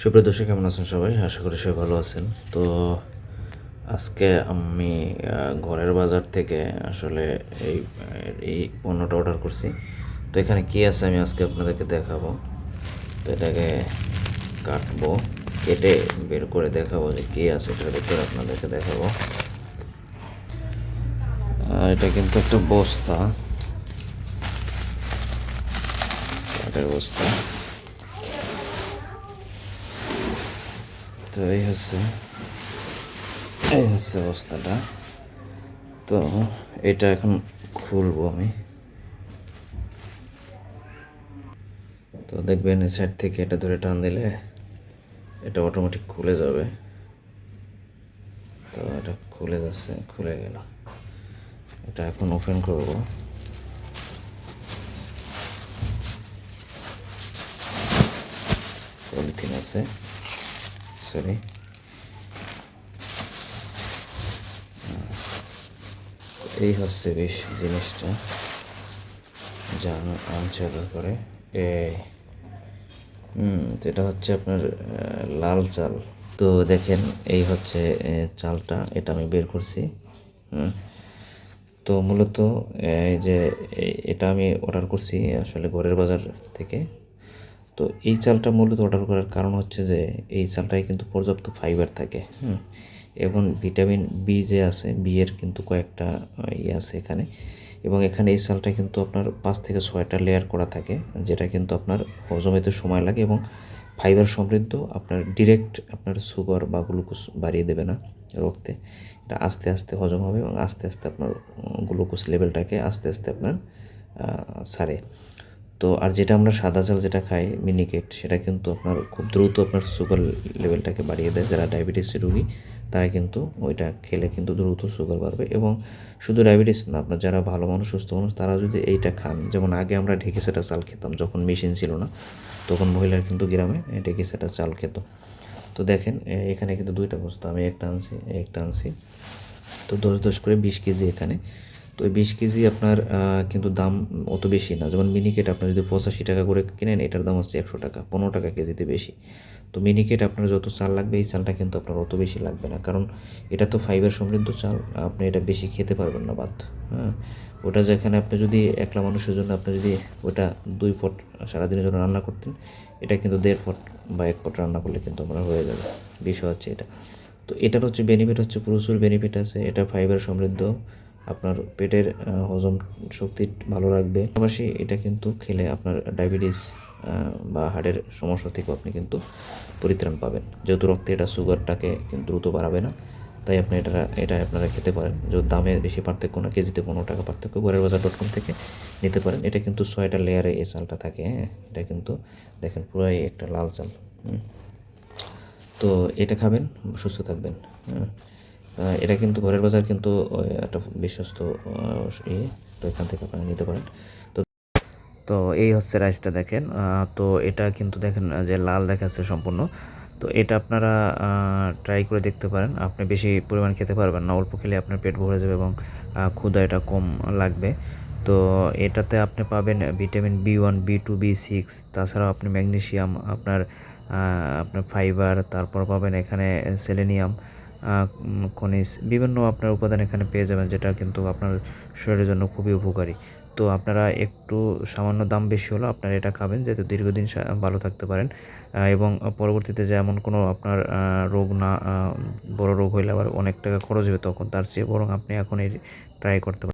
সুপ্রিয় দর্শক, কেমন আছেন সবাই? আশা করি সবাই ভালো আছেন। তো আজকে আমি ঘরের বাজার থেকে আসলে এই এই পণ্যটা অর্ডার করছি। তো এখানে কী আছে আমি আজকে আপনাদেরকে দেখাবো। তো এটাকে কাটবো, কেটে বের করে দেখাবো যে কী আছে, এটার ভিতরে আপনাদেরকে দেখাবো। এটা কিন্তু একটা বস্তা। বস্তা। তো এই হচ্ছে এই হচ্ছে অবস্থাটা। তো এটা এখন খুলবো আমি। তো দেখবেন এই সাইড থেকে এটা ধরে টান দিলে এটা অটোমেটিক খুলে যাবে। তো এটা খুলে যাচ্ছে, খুলে গেল। এটা এখন ওপেন করব। পলিথিন আছে। সরি এই হচ্ছে বেশ জিনিসটা যা আনচাল করে এটা হচ্ছে আপনার লাল চাল তো দেখেন এই হচ্ছে চালটা এটা আমি বের করছি হুম তো মূলত এই যে এটা আমি অর্ডার করছি আসলে ঘরের বাজার থেকে তো এই চালটা মূলত অর্ডার করার কারণ হচ্ছে যে, এই চালটায় কিন্তু পর্যাপ্ত ফাইবার থাকে এবং ভিটামিন বি যে আছে বি এর কিন্তু কয়েকটা ইয়ে আছে এখানে। এবং এখানে এই চালটা কিন্তু আপনার পাঁচ থেকে ছয়টা লেয়ার করা থাকে, যেটা কিন্তু আপনার হজমেতে সময় লাগে এবং ফাইবার সমৃদ্ধ, আপনার ডিরেক্ট আপনার সুগার বা গ্লুকোজ বাড়িয়ে দেবে না রক্তে। এটা আস্তে আস্তে হজম হবে এবং আস্তে আস্তে আপনার গ্লুকোজ লেভেলটাকে আস্তে আস্তে আপনার ছাড়ে। তো আর যেটা আমরা সাদা চাল যেটা খাই মিনিকেট সেটা কিন্তু আপনার খুব দ্রুত আপনার সুগার লেভেলটাকে বাড়িয়ে দেয়। যারা ডায়াবেটিস রোগী, তারা কিন্তু ওইটা খেলে কিন্তু দ্রুত সুগার বাড়বে। এবং শুধু ডায়াবেটিস না, আপনার যারা ভালো মানুষ, সুস্থ মানুষ, তারা যদি এইটা খান, যেমন আগে আমরা ঢেকে সেটা চাল খেতাম, যখন মেশিন ছিল না, তখন মহিলার কিন্তু গ্রামে ঢেকে সেটা চাল খেত। তো দেখেন এখানে কিন্তু দুইটা বস্তা আমি একটা আনছি একটা আনছি। তো দশ দশ করে বিশ কেজি এখানে। তো বিশ কেজি আপনার কিন্তু দাম অত বেশি না। যেমন মিনিকেট আপনার যদি পঁচাশি টাকা করে কিনেন, এটার দাম হচ্ছে একশো টাকা, পনেরো টাকা কেজিতে বেশি। তো মিনিকেট আপনার যত চাল লাগবে, এই চালটা কিন্তু আপনার অত বেশি লাগবে না। কারণ এটা তো ফাইবার সমৃদ্ধ চাল, আপনি এটা বেশি খেতে পারবেন না বাধ্য হ্যাঁ ওটা যেখানে আপনি যদি একলা মানুষের জন্য আপনি যদি ওটা দুই ফুট সারাদিনের জন্য রান্না করতেন, এটা কিন্তু দেড় ফুট বা এক ফুট রান্না করলে কিন্তু আমরা হয়ে যাবে। বিষয় হচ্ছে এটা। তো এটার হচ্ছে বেনিফিট হচ্ছে, প্রচুর বেনিফিট আছে। এটা ফাইবার সমৃদ্ধ। আপনার পেটের হজম শক্তি ভালো রাখবে। পাশাপাশি এটা কিন্তু খেলে আপনার ডায়াবেটিস বা হার্টের সমস্যা থেকেও আপনি কিন্তু পরিত্রাণ পাবেন। যেহেতু রক্তে এটা সুগারটাকে কিন্তু দ্রুত বাড়াবে না, তাই আপনি এটা এটা আপনারা খেতে পারেন। যে দামে বেশি পার্থক্য না, কেজিতে পনেরো টাকা পার্থক্য, ঘরের বাজার ডট কম থেকে নিতে পারেন। এটা কিন্তু ছয়টা লেয়ারে এই চালটা থাকে হ্যাঁ? এটা কিন্তু দেখেন পুরাই একটা লাল চাল। তো এটা খাবেন, সুস্থ থাকবেন হ্যাঁ এটা কিন্তু ঘরের বাজার কিন্তু একটা বিশ্বস্ত ইয়ে। তো এখান থেকে আপনারা নিতে পারেন। তো তো এই হচ্ছে রাইসটা দেখেন। তো এটা কিন্তু দেখেন যে লাল দেখাচ্ছে সম্পূর্ণ। তো এটা আপনারা ট্রাই করে দেখতে পারেন। আপনি বেশি পরিমাণ খেতে পারবেন না। অল্প খেলে আপনার পেট ভরে যাবে এবং ক্ষুধা এটা কম লাগবে। তো এটাতে আপনি পাবেন vitamin B one, B two, B six. তাছাড়াও আপনি ম্যাগনেশিয়াম, আপনার আপনার ফাইবার। তারপর পাবেন এখানে সেলেনিয়াম। খনিজ বিভিন্ন আপনার উপাদান এখানে পেয়ে যাবেন, যেটা কিন্তু আপনার শরীরের জন্য খুবই উপকারী। তো আপনারা একটু সামান্য দাম বেশি হলো আপনারা এটা খাবেন, যাতে দীর্ঘদিন ভালো থাকতে পারেন। এবং পরবর্তীতে যে এমন কোনো আপনার রোগ না বড়ো রোগ হইলে আবার অনেক টাকা খরচ হবে, তখন তার চেয়ে বরং আপনি এখন এই ট্রাই করতে পারেন।